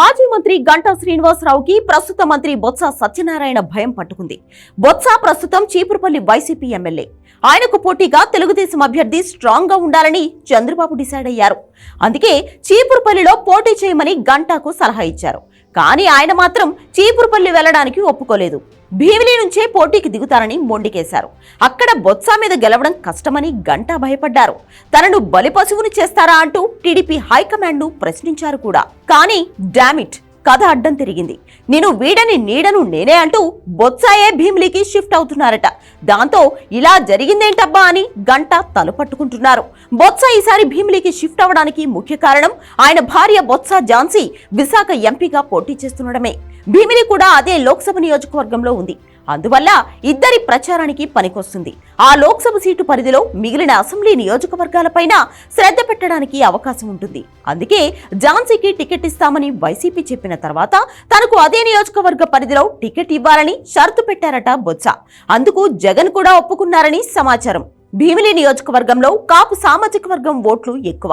మాజీ మంత్రి గంటా శ్రీనివాసరావుకి ప్రస్తుత మంత్రి బొత్స సత్యనారాయణ భయం పట్టుకుంది. బొత్స ప్రస్తుతం చీపురుపల్లి వైసీపీ ఎమ్మెల్యే. ఆయనకు పోటీగా తెలుగుదేశం అభ్యర్థి స్ట్రాంగ్గా ఉండాలని చంద్రబాబు డిసైడ్ అయ్యారు. అందుకే చీపురుపల్లిలో పోటీ చేయమని గంటాకు సలహా ఇచ్చారు. కానీ ఆయన మాత్రం చీపురుపల్లి వెళ్ళడానికి ఒప్పుకోలేదు. భీమిలి నుంచే పోటీకి దిగుతారని మొండికేశారు. అక్కడ బొత్స మీద గెలవడం కష్టమని గంటా భయపడ్డారు. తనను బలిపశువుని చేస్తారా అంటూ టీడీపీ హైకమాండ్ను ప్రశ్నించారు కూడా. కానీ డామిట్ కథ అడ్డం తిరిగింది. నేను వీడని నీడను నేనే అంటూ బొత్సాయే భీమిలికి షిఫ్ట్ అవుతున్నారట. దాంతో ఇలా జరిగిందేంటబ్బా అని గంట తలుపట్టుకుంటున్నారు బొత్స ఈసారి భీమిలికి షిఫ్ట్ అవడానికి ముఖ్య కారణం ఆయన భార్య బొత్స ఝాన్సీ విశాఖ ఎంపీగా పోటీ చేస్తుండడమే. భీమిలి కూడా అదే లోక్సభ నియోజకవర్గంలో ఉంది. అందువల్ల ఇద్దరి ప్రచారానికి పనికొస్తుంది. ఆ లోక్సభ సీటు పరిధిలో మిగిలిన అసెంబ్లీ నియోజకవర్గాలపైన శ్రద్ధ పెట్టడానికి అవకాశం ఉంటుంది. అందుకే ఝాన్సీకి టికెట్ ఇస్తామని వైసీపీ చెప్పిన తర్వాత తనకు అదే నియోజకవర్గ పరిధిలో టికెట్ ఇవ్వాలని షరతు పెట్టారట బొత్స. అందుకు జగన్ కూడా ఒప్పుకున్నారని సమాచారం. భీమిలి నియోజకవర్గంలో కాపు సామాజిక వర్గం ఓట్లు ఎక్కువ.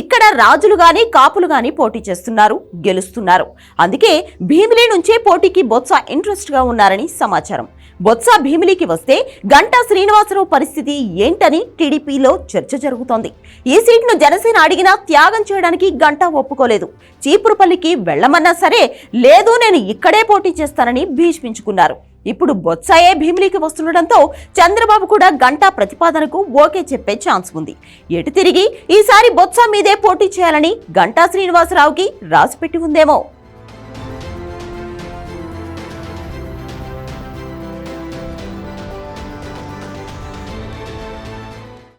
ఇక్కడ రాజులు గాని కాపులు గాని పోటీ చేస్తున్నారు గెలుస్తున్నారు. అందుకే భీమిలి నుంచే పోటీకి బొత్స ఇంట్రెస్ట్గా ఉన్నారని సమాచారం. బొత్స భీమిలికి వస్తే గంటా శ్రీనివాసరావు పరిస్థితి ఏంటని టీడీపీలో చర్చ జరుగుతోంది. ఈ సీట్ను జనసేన అడిగినా త్యాగం చేయడానికి గంటా ఒప్పుకోలేదు. చీపురుపల్లికి వెళ్ళమన్నా సరే లేదు నేను ఇక్కడే పోటీ చేస్తానని భీష్మించుకున్నారు. ఇప్పుడు బొత్సాయే భీమిలీకి వస్తుండటంతో చంద్రబాబు కూడా గంటా ప్రతిపాదనకు ఓకే చెప్పే ఛాన్స్ ఉంది. ఎటు తిరిగి ఈసారి బొత్స మీదే పోటీ చేయాలని గంటా శ్రీనివాసరావుకి రాసిపెట్టి ఉందేమో.